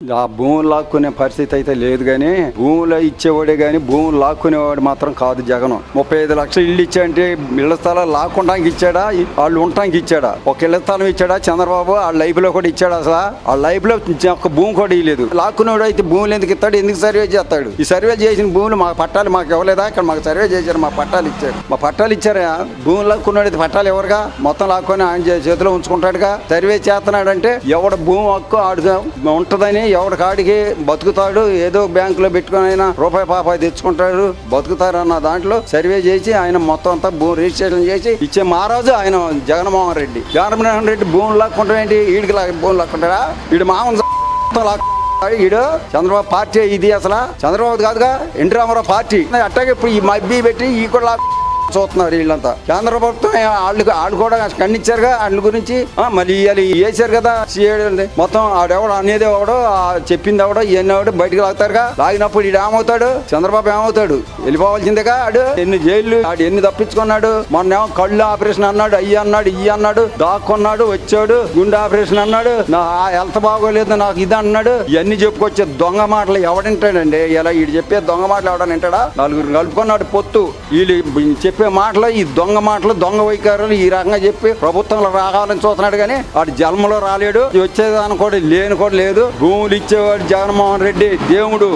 ఆ భూములు లాక్కునే పరిస్థితి అయితే లేదు కానీ భూములు ఇచ్చేవాడే కానీ భూములు లాక్కునేవాడు మాత్రం కాదు జగన్. ముప్పై ఐదు లక్షలు ఇల్లు ఇచ్చాడంటే ఇళ్ళ స్థలాలు లాక్కుంటానికి ఇచ్చాడా? వాళ్ళు ఉండటానికి ఇచ్చాడా? ఒక ఇళ్ళ స్థలం ఇచ్చాడా చంద్రబాబు? ఆ లైఫ్లో కూడా ఇచ్చాడా అసలు? ఆ లైఫ్లో ఒక భూమి కూడా ఇవ్వలేదు లాక్కునేవాడు అయితే భూములు ఎందుకు ఇస్తాడు? ఎందుకు సర్వే చేస్తాడు? ఈ సర్వే చేసిన భూములు మా పట్టాలు మాకు ఇవ్వలేదా? ఇక్కడ మాకు సర్వే చేశారు మా పట్టాలు ఇచ్చారు. మా పట్టాలు ఇచ్చారా? భూములు లాక్కున్నాడు పట్టాలు ఎవరుగా మొత్తం లాక్కొని ఆయన చేతిలో ఉంచుకుంటాడుగా? సర్వే చేస్తున్నాడంటే ఎవడ భూమి హక్కు ఆడుగా ఉంటదని ఎవరి కాడికి బతుకుతాడు? ఏదో బ్యాంకులో పెట్టుకొని ఆయన రూపాయి పాపాయి తెచ్చుకుంటాడు బతుకుతారు అన్న దాంట్లో సర్వే చేసి ఆయన మొత్తం అంతా భూమి రిజిస్ట్రేషన్ చేసి ఇచ్చే మహారాజు ఆయన జగన్మోహన్ రెడ్డి. జగన్మోహన్ రెడ్డి భూమి లాక్కుంటాం ఏంటి? వీడికి లాగా భూమి లాక్కుంటారా వీడు మామూలు లాక్కు ఈడు. చంద్రబాబు పార్టీ ఇది అసలు? చంద్రబాబు కాదుగా ఎన్టీ రామారావు పార్టీ. అట్టాగే ఇప్పుడు ఈ మబ్బి పెట్టి ఈ కూడా లాక్ చూస్తున్నారు వీళ్ళంతా. కేంద్ర ప్రభుత్వం వాళ్ళు వాళ్ళు కూడా ఖండించారుగా వాళ్ళ గురించి. ఆ, మళ్ళీ వీళ్ళు వేసారు కదా సీఏడు మొత్తం ఆడెవడు అనేది ఎవడో ఆ చెప్పింది ఎవడో ఇవన్నీ ఎవడో బయటకు లాగుతారుగా. లాగినప్పుడు ఈడు ఏమవుతాడు? చంద్రబాబు ఏమవుతాడు? వెళ్ళిపోవాల్సిందేగా ఆడు. ఎన్ని జైళ్ళు ఆడు ఎన్ని తప్పించుకున్నాడు? మొన్న ఏమో కళ్ళు ఆపరేషన్ అన్నాడు అయ్యి అన్నాడు ఇయ్యి అన్నాడు దాక్కున్నాడు వచ్చాడు గుండె ఆపరేషన్ అన్నాడు. నా హెల్త్ బాగోలేదు నాకు ఇది అన్నాడు. ఇవన్నీ చెప్పుకొచ్చే దొంగ మాటలు ఎవడంటాడండి? ఇలా వీడు చెప్పే దొంగ మాటలు ఎవడని వింటాడా నలుగురు కలుపుకున్నాడు పొత్తు. వీళ్ళు చెప్పి చెప్పే మాటలు ఈ దొంగ మాటలు దొంగ వైఖరులు ఈ రకంగా చెప్పి ప్రభుత్వంలో రావాలని చూస్తున్నాడు కానీ వాడు జన్మలో రాలేడు. వచ్చేదాని కూడా లేని కూడా లేదు. భూములు ఇచ్చేవాడు జగన్మోహన్ రెడ్డి దేవుడు.